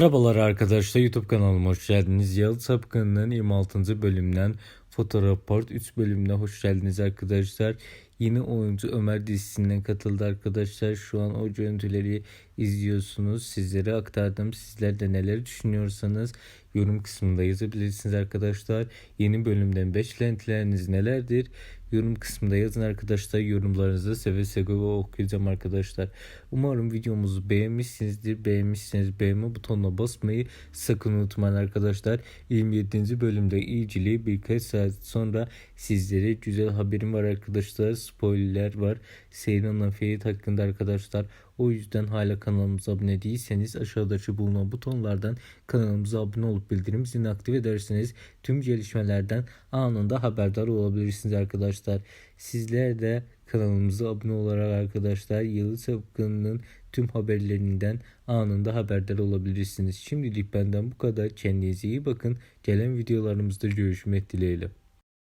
Merhabalar arkadaşlar YouTube kanalıma hoş geldiniz. Yalı Sapkın'ın 26. bölümünden fotoğraf part 3 bölümüne hoş geldiniz arkadaşlar. Yeni oyuncu Ömer dizisinden katıldı arkadaşlar. Şu an o görüntüleri izliyorsunuz. Sizlere aktardım. Sizler de neler düşünüyorsanız yorum kısmında yazabilirsiniz arkadaşlar. Yeni bölümden beklentileriniz nelerdir? Yorum kısmında yazın arkadaşlar. Yorumlarınızı seve seve okuyacağım arkadaşlar. Umarım videomuzu beğenmişsinizdir. Beğenmişseniz beğenme butonuna basmayı sakın unutmayın arkadaşlar. 27. bölümde ilgili birkaç saat sonra sizlere güzel haberim var arkadaşlar. Spoiler var. Seyran Ferit hakkında arkadaşlar. O yüzden hala kanalımıza abone değilseniz aşağıdaki bulunan butonlardan kanalımıza abone olup bildirim zilini aktif ederseniz tüm gelişmelerden anında haberdar olabilirsiniz arkadaşlar. Sizler de kanalımıza abone olarak arkadaşlar Yılı Sapkın'ın tüm haberlerinden anında haberdar olabilirsiniz. Şimdilik benden bu kadar. Kendinize iyi bakın. Gelen videolarımızda görüşmek dileğiyle.